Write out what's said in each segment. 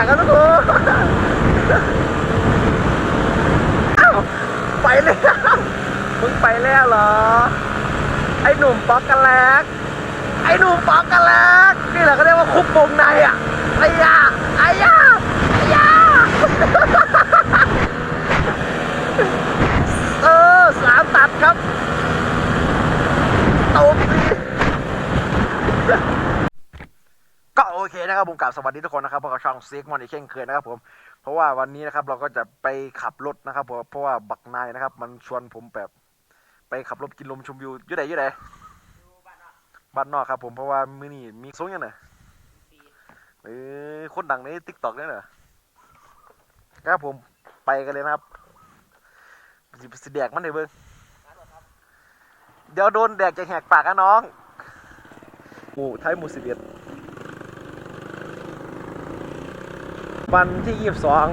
นั่งแดกกันทุกคนอ้าไปแล้วมึงไปแล้วเหรอ ไอ้หนุ่มป๊อกกันแลกไอ้หนุ่มป๊อกกันแลกนี่แหละเขาเรียกว่าคุกวงในอะไอ้ยาไอ้ยาไอ้ยา เออสามตัดครับตบดีก็โอเค นะครับผมกลับสวัสดีทุกคนนะครับพวกเราช่องซีกมอนอีกเช่นเคยนะครับผมเพราะว่าวันนี้นะครับเราก็จะไปขับรถนะครับผมเพราะว่าบักนายนะครับ มันชวนผมแบบ ไปขับรถกินลมชมวิวอยู่ไหนยู่ไหนบ้านนอกครับ ผมเพราะว่ามือนี่มีสูงยังไงเอ้ยคนดังในติ๊กต็อกเนี่ยเหรอครับผมไปกันเลยนะครับสิสิแดกมันเลยเบิ้งเดี๋ยวโดนแดกจะแหกปากนะน้องหมูไทยหมูสิบเอ็ด วันที่ยี่สิบสอง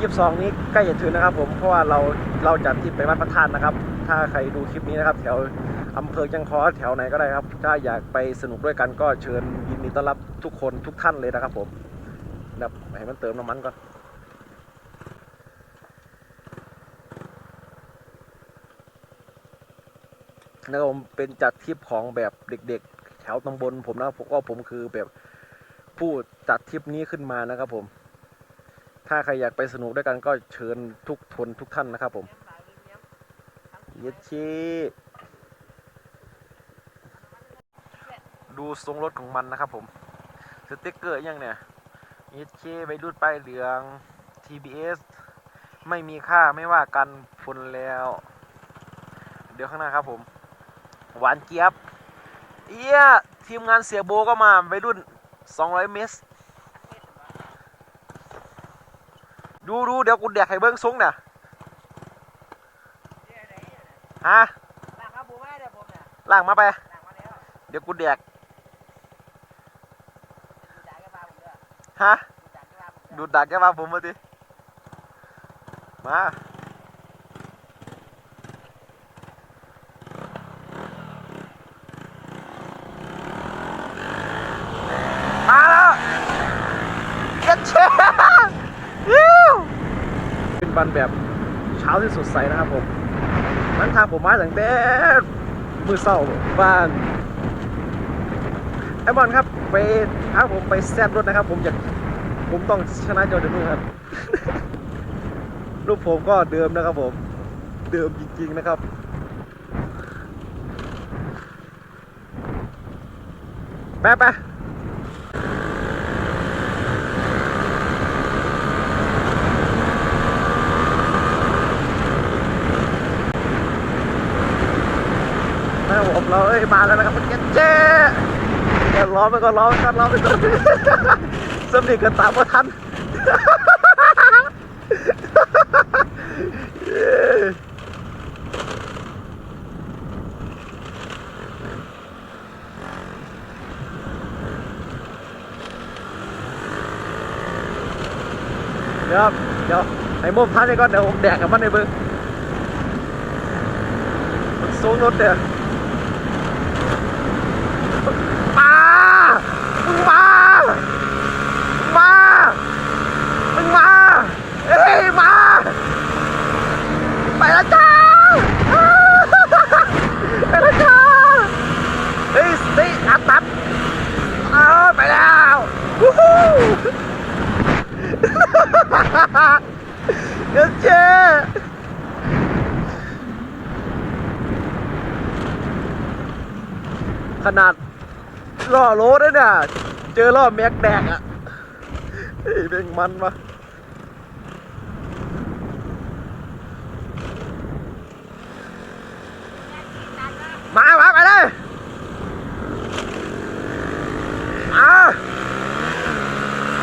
ยี่สิบสองนี้ใกล้จะถึงนะครับ ผมเพราะว่าเราเราจัดทริปไปวัดพระธาตุนะครับ ถ้าใครดูคลิปนี้นะครับ แถวอำเภอจังคอแถวไหนก็ได้ครับถ้าอยากไปสนุกด้วยกันก็เชิญยินดีต้อนรับทุกคนทุกท่านเลยนะครับ ผมแบบให้มันเติมน้ำมันก่อนนะครับผมเป็นจัดทริปของแบบเด็กๆ แถวตำบลผมนะผมก็ผมคือแบบ ผู้จัดทริปนี้ขึ้นมานะครับผม ถ้าใครอยากไปสนุกด้วยกันก็เชิญทุกทนทุกท่านนะครับผมเย็ดชีดูทรงรถของมันนะครับผม สติ๊กเกอร์ยังเนี่ย HK ไปดูดป้ายเหลือง TBS ไม่มีค่าไม่ว่ากันฝนแล้ว เดี๋ยวข้างหน้าครับผม หวานเจี๊ยบ เอี้ยทีมงานเสียโบก็มาไปรุ่น 200 เมตร ดูดูเดี๋ยวกูแดกให้เบิ้งซุ้งน่ะฮะล่างมาไป เดี๋ยวกูแดก ฮะ ดูดดักแกมาผมมาดิมามาแล้วกันเช เป็นวันแบบเช้าที่สดใสนะครับผมนั้นทางผมมาตั้งแต่มือเศร้าบ้านไอ้บอลครับไปถ้าผมไปแซดรถนะครับ ผมอยากผมต้องชนะจอร์แดนนูครับรูปผมก็เดิมนะครับผม เดิมจริง ๆ นะครับไปไปนะครับผม เราเอ้ยมาแล้วนะครับเจ๊เจ๊เดี๋ยวล้อไปก่อนล้อไปก่อนล้อไปก่อนสำนีกันตามว่าทันเดี๋ยวเดี๋ยวไอ้โม่พันนี่ก่อนเดี๋ยวผมแดกกับมันในเบิ้งมันสูงรถเดี๋ยว มามึงมา มา มึงมา เอ้ย มา ไปแล้วจ้า ไปแล้วจ้า เฮ้ยสิอัดตัดเออไปแล้ววู้ฮู้ เดี๋ยวเจ๊ ขนาดล่อโลด้วยเนี่ย เจอล่อแม็กแดกอะเฮ้เป็นมันวะมามาไปเลยมา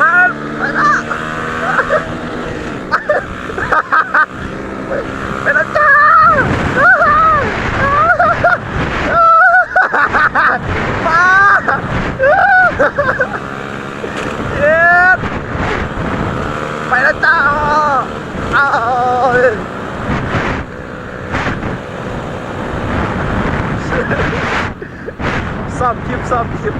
มาไปละไปแล้วจ้า มา เย็ดไปแล้วจ้าอ้าว ซ่อมคลิปซ่อมคลิป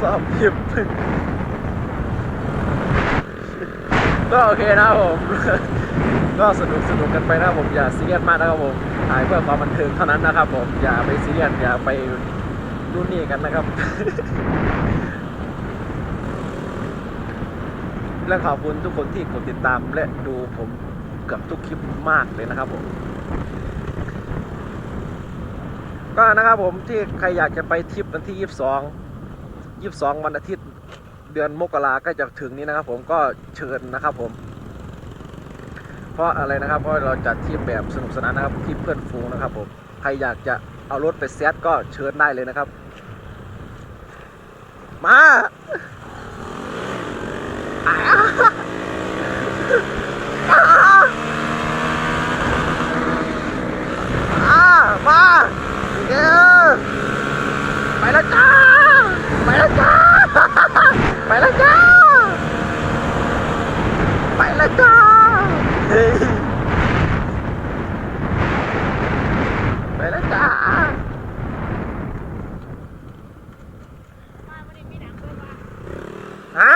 ซ่อมคลิปก็โอเคนะครับผมก็สนุกสนุกกันไปนะครับผมอย่าซีเรียสมากนะครับผมถ่ายเพื่อความบันเทิงเท่านั้นนะครับผมอย่าไปซีเรียสอย่าไปนู่นนี่กันนะครับและขอบคุณทุกคนที่กดติดตามและดูผม เกับทุกคลิปมากเลยนะครับผมก็นะครับผมที่ใครอยากจะไปทริปวันที่ 22 22 วันอาทิตย์ เดือนมกราก็จะถึงนี้นะครับ ผมก็เชิญนะครับผม เพราะอะไรนะครับเพราะเราจัดทริปแบบสนุกสนานนะครับทริปเพื่อนฝูงนะครับ ผมใครอยากจะเอารถไปแซดก็เชิญได้เลยนะครับ มาอ่าอ่าอ่ามาเย้ไป แล้วจ้า ไปแล้วจ้า ไปแล้วจ้า ไปแล้วจ้าไปแล้วจ้าฮะ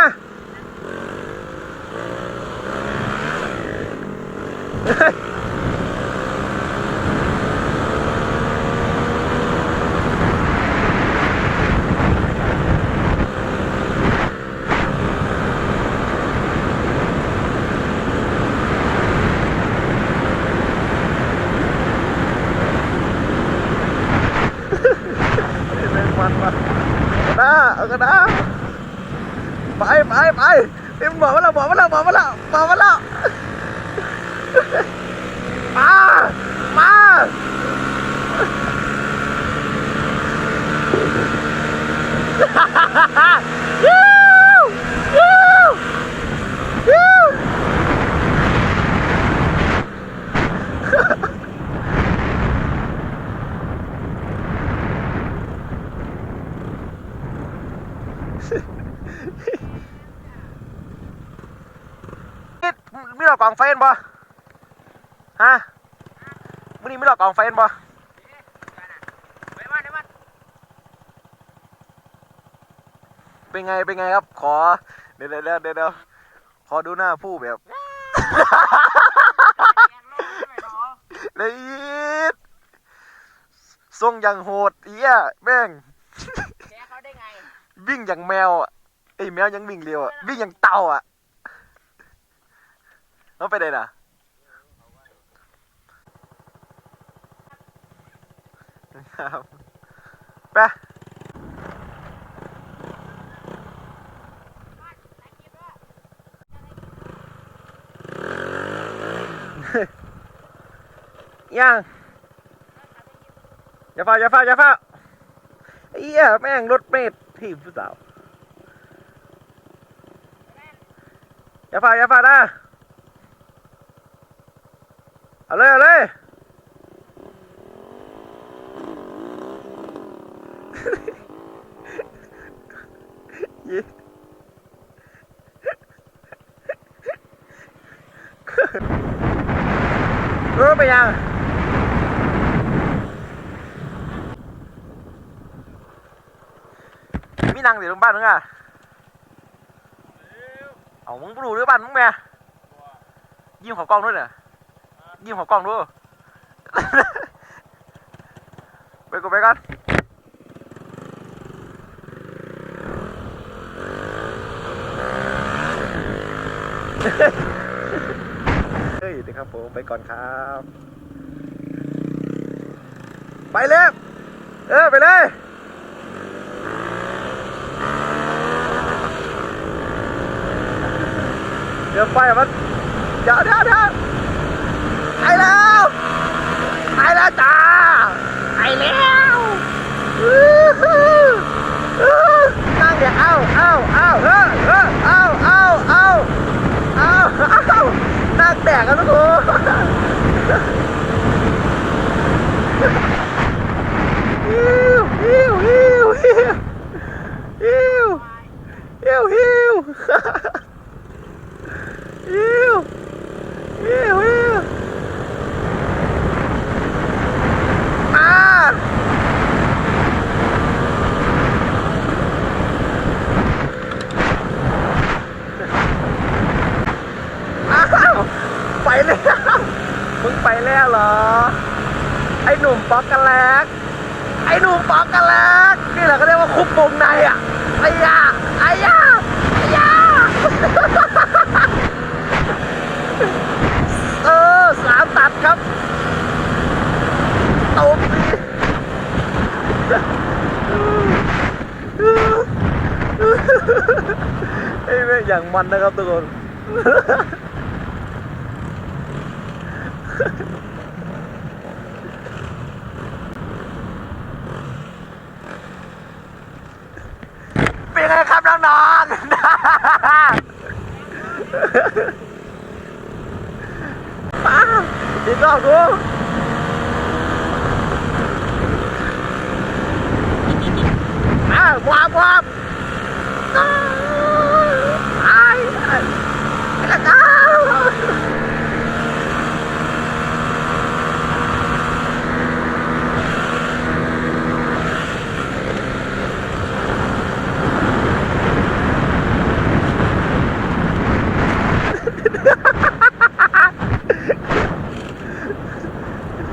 เล่นมันมา เอากันนะไปไปไปนี่มบอกว่าเราบอกว่าเราบอกว่าเราบอกว่าเรามามาฮ่าฮ่าฮ่ายู นี่มีหลอ กกองไฟเห็นบ่ฮะมื่อนี้มีหลอกกองไฟเห็นบ่เป็นไงเป็นไงครับ ขอเดี๋ยวเดี๋ยวเดี๋ยวเดี๋ยวขอดูหน้าผู้แบบเลยอีดทรงอย่างโหดเอี้ยแม่งแกเขาได้ไงวิ่งอย่างแมวอะไอ้แมวยังวิ่งเร็วอะวิ่งอย่างเต่าอะ แล้วไปไหนน่ะครับไปยังอย่าฟ้าอย่าฟ้าอย่าฟ้าไอ้เหี้ยแม่งรถเมล์ที่ผู้สาวอย่าฟ้าอย่าฟ้านะ เอาเลย เอาเลยเย้เออไปยังมีนางอยู่ตรงบ้านมึงอะ เอามึงรู้หรือบ้านมึงแม่ ยิ้มขอกล้องด้วยเนี่ย ยิ้มขอกล้องด้วยไปกูไปกันเฮ้ยเดี๋ยวครับผมไปก่อนครับ ไปเลยเออไปเลยเดี๋ยวไฟมันเดี๋ยวเดี๋ยวเดี๋ยวไปแล้วไป แล้วจ้าไปแล้วนั่งเดี๋ยวเอาเอาเอาเออเออเอาเอาเอาเอาเอานั่งแดกกันทุกคน ไอ้หนุ่มป๊อกกันแลกไอ้หนุ่มป๊อกกันแลกนี่แหละก็เรียกว่าคุกวงในอะไอ้ยาไอ้ยาไอ้ยาเออสามตัดครับตบดีไอ้แม่อย่างมันนะครับทุกคนไงครับน้องๆ ป้า อีก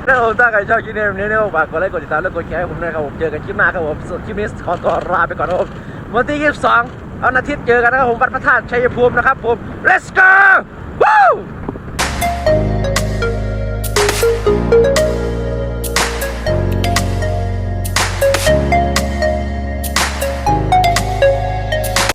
ถ้าผมถ้าใครชอบคลิปนี้แบบนี้นะครับฝากกดไลค์กดติดตามและกดแชร์ให้ผมด้วยครับผมเจอกันคลิปหน้าครับผมคลิปนี้ขอตัวลาไปก่อนครับผมวันที่ 22เอาอาทิตย์เจอกันนะครับผมวัดพระธาตุชัยภูมินะครับผม let's go Woo!